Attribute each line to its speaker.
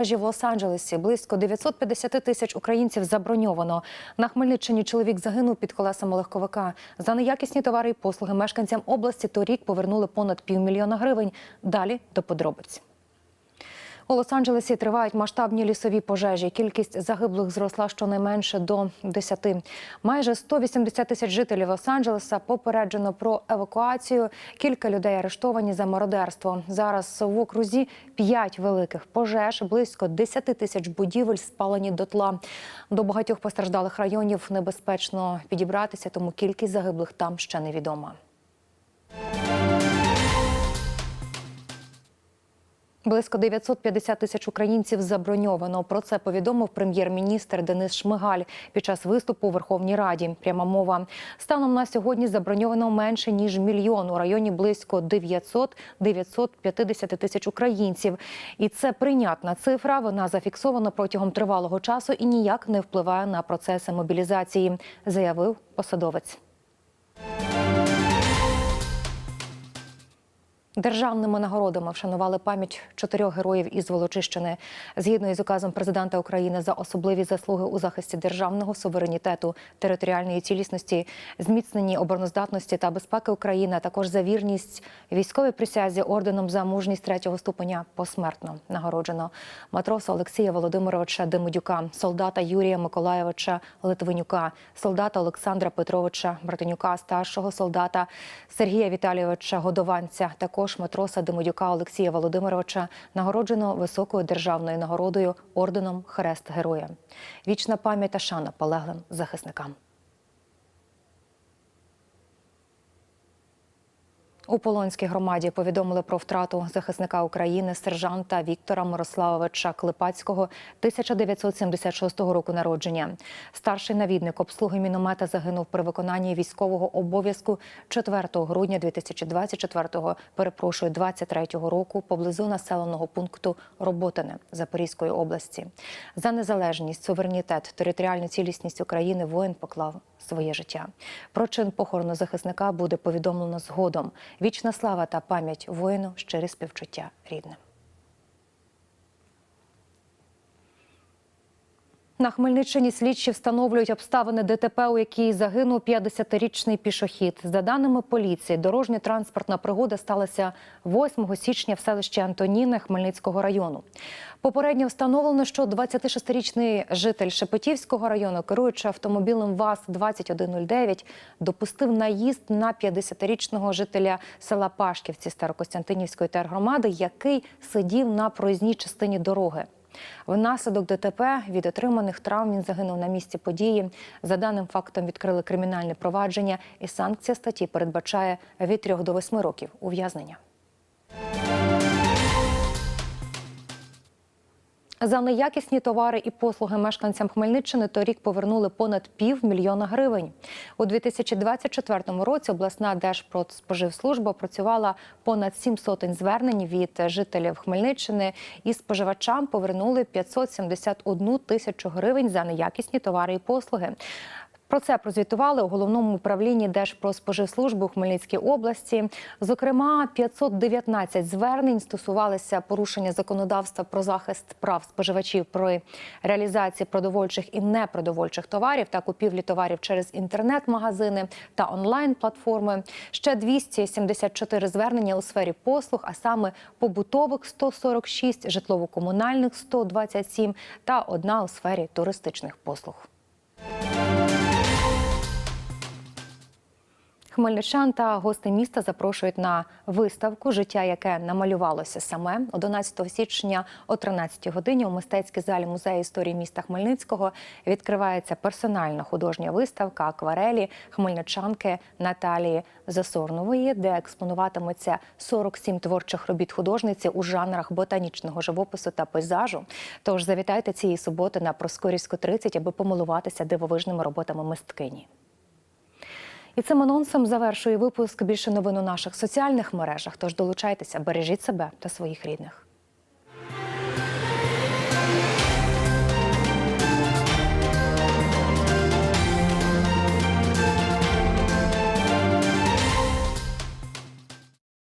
Speaker 1: В Лос-Анджелесі близько 950 тисяч українців заброньовано. На Хмельниччині чоловік загинув під колесами легковика. За неякісні товари і послуги мешканцям області торік повернули понад півмільйона гривень. Далі до подробиць. У Лос-Анджелесі тривають масштабні лісові пожежі. Кількість загиблих зросла щонайменше до 10. Майже 180 тисяч жителів Лос-Анджелеса попереджено про евакуацію. Кілька людей арештовані за мародерство. Зараз в окрузі 5 великих пожеж, близько 10 тисяч будівель спалені дотла. До багатьох постраждалих районів небезпечно підібратися, тому кількість загиблих там ще невідома. Близько 950 тисяч українців заброньовано. Про це повідомив прем'єр-міністр Денис Шмигаль під час виступу у Верховній Раді. Пряма мова станом на сьогодні заброньовано менше ніж мільйон у районі близько 900-950 тисяч українців. І це прийнятна цифра. Вона зафіксована протягом тривалого часу і ніяк не впливає на процеси мобілізації, заявив посадовець. Державними нагородами вшанували пам'ять чотирьох героїв із Волочищини. Згідно із указом президента України за особливі заслуги у захисті державного суверенітету, територіальної цілісності, зміцненні обороноздатності та безпеки України, а також за вірність військовій присязі орденом за мужність третього ступеня посмертно нагороджено матроса Олексія Володимировича Демидюка, солдата Юрія Миколаєвича Литвинюка, солдата Олександра Петровича Братенюка, старшого солдата Сергія Віталійовича Годованця. Також матроса Демодюка Олексія Володимировича нагороджено високою державною нагородою орденом Хрест Героя. Вічна пам'ять та шана полеглим захисникам. У Полонській громаді повідомили про втрату захисника України сержанта Віктора Мирославовича Клепацького 1976 року народження. Старший навідник обслуги міномета загинув при виконанні військового обов'язку 4 грудня 2024, перепрошую, 23 року поблизу населеного пункту Роботине Запорізької області. За незалежність, суверенітет, територіальну цілісність України воїн поклав своє життя. Про чин похорону захисника буде повідомлено згодом. Вічна слава та пам'ять воїну, щире співчуття рідним. На Хмельниччині слідчі встановлюють обставини ДТП, у якій загинув 50-річний пішохід. За даними поліції, дорожньо-транспортна пригода сталася 8 січня в селищі Антоніни Хмельницького району. Попередньо встановлено, що 26-річний житель Шепетівського району, керуючи автомобілем ВАЗ-2109, допустив наїзд на 50-річного жителя села Пашківці Старокостянтинівської тергромади, який сидів на проїзній частині дороги. Внаслідок ДТП від отриманих травм він загинув на місці події. За даним фактом відкрили кримінальне провадження, і санкція статті передбачає від 3 до 8 років ув'язнення. За неякісні товари і послуги мешканцям Хмельниччини торік повернули понад півмільйона гривень. У 2024 році обласна Держпродспоживслужба працювала понад сім сотень звернень від жителів Хмельниччини і споживачам повернули 571 тисячу гривень за неякісні товари і послуги. Про це прозвітували у головному управлінні Держпродспоживслужби у Хмельницькій області. Зокрема, 519 звернень стосувалися порушення законодавства про захист прав споживачів при реалізації продовольчих і непродовольчих товарів та купівлі товарів через інтернет-магазини та онлайн-платформи. Ще 274 звернення у сфері послуг, а саме побутових 146, житлово-комунальних 127 та одна у сфері туристичних послуг. Хмельничан та гости міста запрошують на виставку Життя, яке намалювалося саме 11 січня о 13 годині у мистецькій залі музею історії міста Хмельницького відкривається персональна художня виставка акварелі хмельничанки Наталії Засорнової, де експонуватиметься 47 творчих робіт художниці у жанрах ботанічного живопису та пейзажу. Тож завітайте цієї суботи на Проскурівську 30, аби помилуватися дивовижними роботами мисткині. І цим анонсом завершує випуск. Більше новин у наших соціальних мережах. Тож долучайтеся, бережіть себе та своїх рідних.